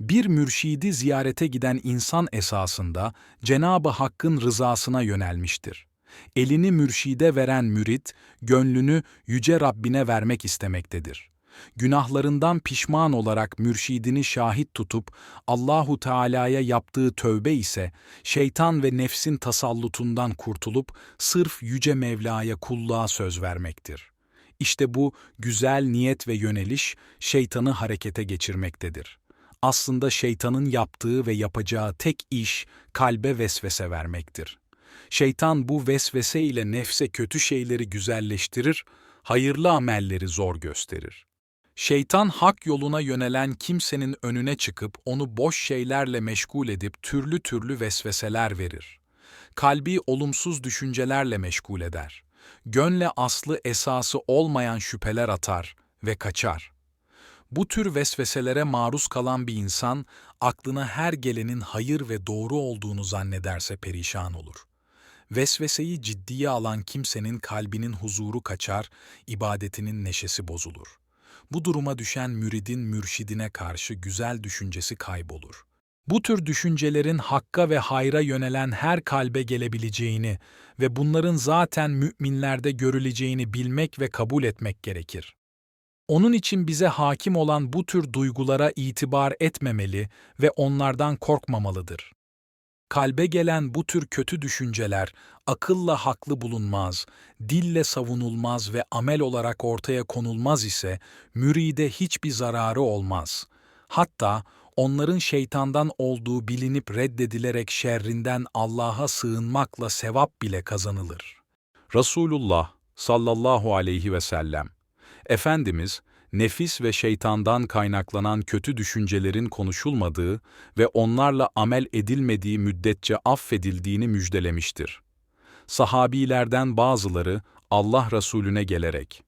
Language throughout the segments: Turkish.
Bir mürşidi ziyarete giden insan esasında Cenab-ı Hakk'ın rızasına yönelmiştir. Elini mürşide veren mürit, gönlünü yüce Rabbine vermek istemektedir. Günahlarından pişman olarak mürşidini şahit tutup Allahu Teala'ya yaptığı tövbe ise şeytan ve nefsin tasallutundan kurtulup sırf yüce Mevla'ya kulluğa söz vermektir. İşte bu güzel niyet ve yöneliş şeytanı harekete geçirmektedir. Aslında şeytanın yaptığı ve yapacağı tek iş kalbe vesvese vermektir. Şeytan bu vesvese ile nefse kötü şeyleri güzelleştirir, hayırlı amelleri zor gösterir. Şeytan hak yoluna yönelen kimsenin önüne çıkıp onu boş şeylerle meşgul edip türlü türlü vesveseler verir. Kalbi olumsuz düşüncelerle meşgul eder. Gönle aslı esası olmayan şüpheler atar ve kaçar. Bu tür vesveselere maruz kalan bir insan, aklına her gelenin hayır ve doğru olduğunu zannederse perişan olur. Vesveseyi ciddiye alan kimsenin kalbinin huzuru kaçar, ibadetinin neşesi bozulur. Bu duruma düşen müridin mürşidine karşı güzel düşüncesi kaybolur. Bu tür düşüncelerin hakka ve hayra yönelen her kalbe gelebileceğini ve bunların zaten müminlerde görüleceğini bilmek ve kabul etmek gerekir. Onun için bize hakim olan bu tür duygulara itibar etmemeli ve onlardan korkmamalıdır. Kalbe gelen bu tür kötü düşünceler akılla haklı bulunmaz, dille savunulmaz ve amel olarak ortaya konulmaz ise müride hiçbir zararı olmaz. Hatta onların şeytandan olduğu bilinip reddedilerek şerrinden Allah'a sığınmakla sevap bile kazanılır. Resulullah sallallahu aleyhi ve sellem Efendimiz, nefis ve şeytandan kaynaklanan kötü düşüncelerin konuşulmadığı ve onlarla amel edilmediği müddetçe affedildiğini müjdelemiştir. Sahabilerden bazıları Allah Resulüne gelerek,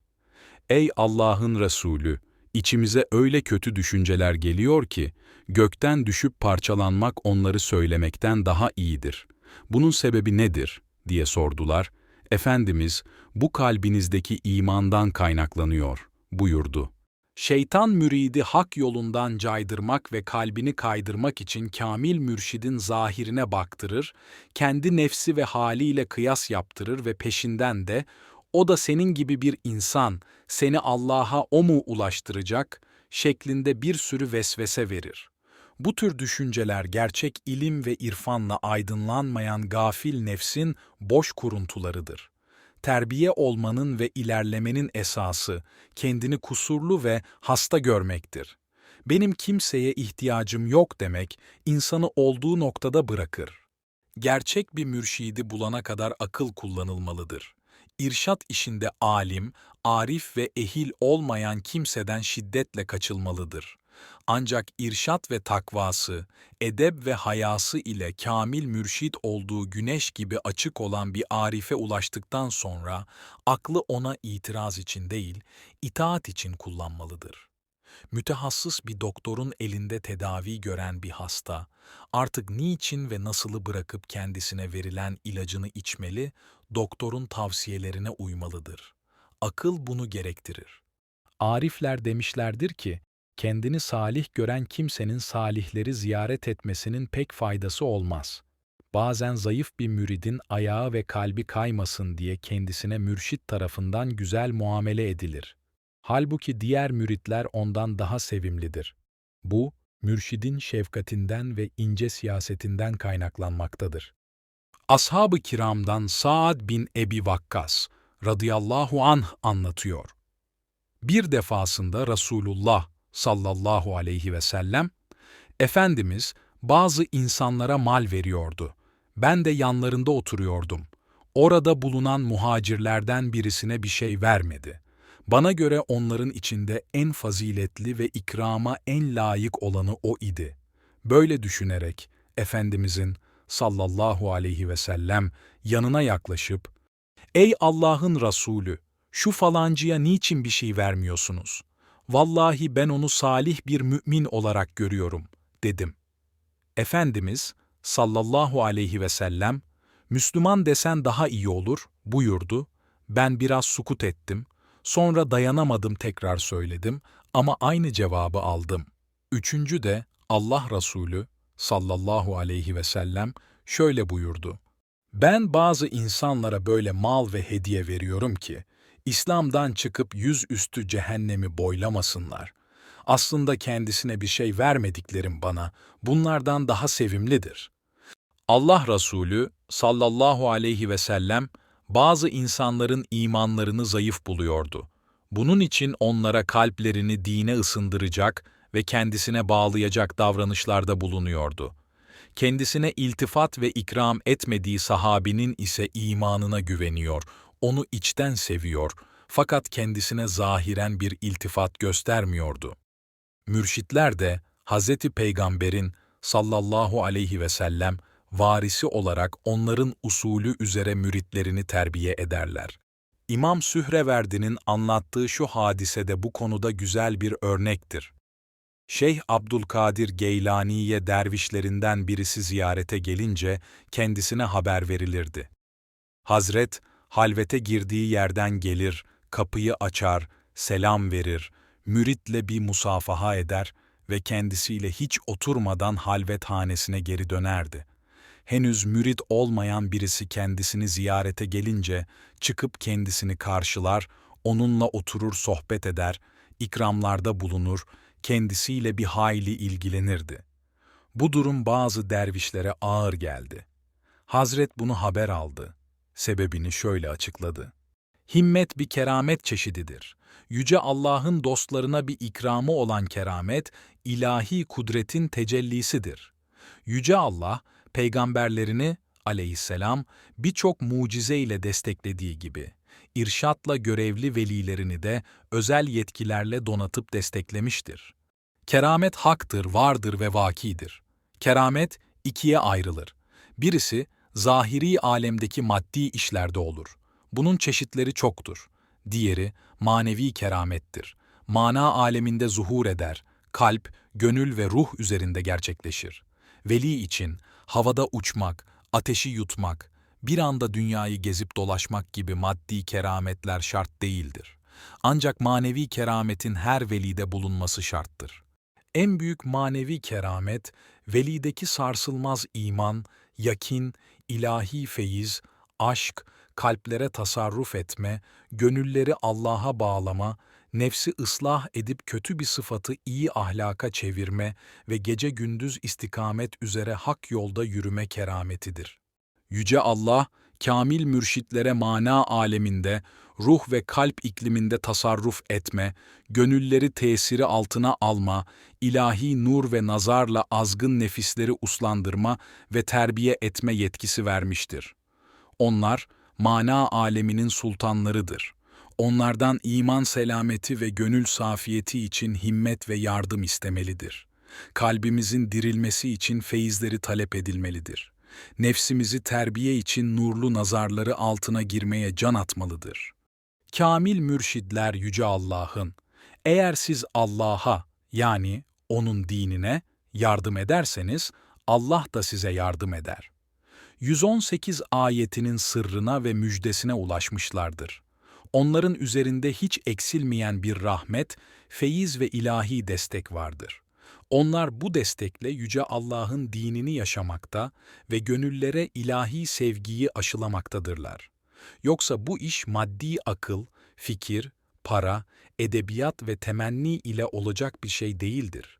Ey Allah'ın Resulü! İçimize öyle kötü düşünceler geliyor ki, gökten düşüp parçalanmak onları söylemekten daha iyidir. Bunun sebebi nedir? diye sordular. Efendimiz, bu kalbinizdeki imandan kaynaklanıyor, buyurdu. Şeytan müridi hak yolundan caydırmak ve kalbini kaydırmak için kamil mürşidin zahirine baktırır, kendi nefsi ve haliyle kıyas yaptırır ve peşinden de o da senin gibi bir insan, seni Allah'a o mu ulaştıracak şeklinde bir sürü vesvese verir. Bu tür düşünceler gerçek ilim ve irfanla aydınlanmayan gafil nefsin boş kuruntularıdır. Terbiye olmanın ve ilerlemenin esası kendini kusurlu ve hasta görmektir. Benim kimseye ihtiyacım yok demek insanı olduğu noktada bırakır. Gerçek bir mürşidi bulana kadar akıl kullanılmalıdır. İrşat işinde alim, arif ve ehil olmayan kimseden şiddetle kaçılmalıdır. Ancak irşat ve takvası, edeb ve hayası ile kamil mürşit olduğu güneş gibi açık olan bir arife ulaştıktan sonra aklı ona itiraz için değil, itaat için kullanmalıdır. Mütehassıs bir doktorun elinde tedavi gören bir hasta, artık niçin ve nasılı bırakıp kendisine verilen ilacını içmeli, doktorun tavsiyelerine uymalıdır. Akıl bunu gerektirir. Arifler demişlerdir ki, kendini salih gören kimsenin salihleri ziyaret etmesinin pek faydası olmaz. Bazen zayıf bir müridin ayağı ve kalbi kaymasın diye kendisine mürşit tarafından güzel muamele edilir. Halbuki diğer müritler ondan daha sevimlidir. Bu, mürşidin şefkatinden ve ince siyasetinden kaynaklanmaktadır. Ashab-ı kiramdan Saad bin Ebi Vakkas radıyallahu anh anlatıyor. Bir defasında Resulullah sallallahu aleyhi ve sellem, Efendimiz bazı insanlara mal veriyordu. Ben de yanlarında oturuyordum. Orada bulunan muhacirlerden birisine bir şey vermedi. Bana göre onların içinde en faziletli ve ikrama en layık olanı o idi. Böyle düşünerek Efendimizin sallallahu aleyhi ve sellem yanına yaklaşıp, Ey Allah'ın Resulü, şu falancıya niçin bir şey vermiyorsunuz? Vallahi ben onu salih bir mümin olarak görüyorum, dedim. Efendimiz sallallahu aleyhi ve sellem, Müslüman desen daha iyi olur, buyurdu. Ben biraz sukut ettim. Sonra dayanamadım tekrar söyledim ama aynı cevabı aldım. Üçüncü de Allah Resulü sallallahu aleyhi ve sellem şöyle buyurdu. Ben bazı insanlara böyle mal ve hediye veriyorum ki, İslam'dan çıkıp yüzüstü cehennemi boylamasınlar. Aslında kendisine bir şey vermediklerim bana, bunlardan daha sevimlidir. Allah Resulü sallallahu aleyhi ve sellem bazı insanların imanlarını zayıf buluyordu. Bunun için onlara kalplerini dine ısındıracak ve kendisine bağlayacak davranışlarda bulunuyordu. Kendisine iltifat ve ikram etmediği sahabinin ise imanına güveniyor, onu içten seviyor fakat kendisine zahiren bir iltifat göstermiyordu. Mürşitler de Hz. Peygamber'in sallallahu aleyhi ve sellem varisi olarak onların usulü üzere müritlerini terbiye ederler. İmam Sühreverdi'nin anlattığı şu hadisede bu konuda güzel bir örnektir. Şeyh Abdülkadir Geylani'ye dervişlerinden birisi ziyarete gelince kendisine haber verilirdi. Hazret, halvete girdiği yerden gelir, kapıyı açar, selam verir, müritle bir musafaha eder ve kendisiyle hiç oturmadan halvet hanesine geri dönerdi. Henüz mürit olmayan birisi kendisini ziyarete gelince çıkıp kendisini karşılar, onunla oturur sohbet eder, ikramlarda bulunur, kendisiyle bir hayli ilgilenirdi. Bu durum bazı dervişlere ağır geldi. Hazret bunu haber aldı. Sebebini şöyle açıkladı. Himmet bir keramet çeşididir. Yüce Allah'ın dostlarına bir ikramı olan keramet, ilahi kudretin tecellisidir. Yüce Allah, peygamberlerini aleyhisselam birçok mucize ile desteklediği gibi, irşatla görevli velilerini de özel yetkilerle donatıp desteklemiştir. Keramet haktır, vardır ve vakidir. Keramet ikiye ayrılır. Birisi, zahiri alemdeki maddi işlerde olur. Bunun çeşitleri çoktur. Diğeri, manevi keramettir. Mana aleminde zuhur eder, kalp, gönül ve ruh üzerinde gerçekleşir. Veli için havada uçmak, ateşi yutmak, bir anda dünyayı gezip dolaşmak gibi maddi kerametler şart değildir. Ancak manevi kerametin her velide bulunması şarttır. En büyük manevi keramet, velideki sarsılmaz iman, yakin, ilahi feyiz, aşk, kalplere tasarruf etme, gönülleri Allah'a bağlama, nefsi ıslah edip kötü bir sıfatı iyi ahlaka çevirme ve gece gündüz istikamet üzere hak yolda yürüme kerametidir. Yüce Allah, kamil mürşitlere mana aleminde, ruh ve kalp ikliminde tasarruf etme, gönülleri tesiri altına alma, ilahi nur ve nazarla azgın nefisleri uslandırma ve terbiye etme yetkisi vermiştir. Onlar, mana aleminin sultanlarıdır. Onlardan iman selameti ve gönül safiyeti için himmet ve yardım istemelidir. Kalbimizin dirilmesi için feyizleri talep edilmelidir. Nefsimizi terbiye için nurlu nazarları altına girmeye can atmalıdır. Kamil mürşidler Yüce Allah'ın, eğer siz Allah'a yani O'nun dinine yardım ederseniz, Allah da size yardım eder. 118 ayetinin sırrına ve müjdesine ulaşmışlardır. Onların üzerinde hiç eksilmeyen bir rahmet, feyiz ve ilahi destek vardır. Onlar bu destekle Yüce Allah'ın dinini yaşamakta ve gönüllere ilahi sevgiyi aşılamaktadırlar. Yoksa bu iş maddi akıl, fikir, para, edebiyat ve temenni ile olacak bir şey değildir.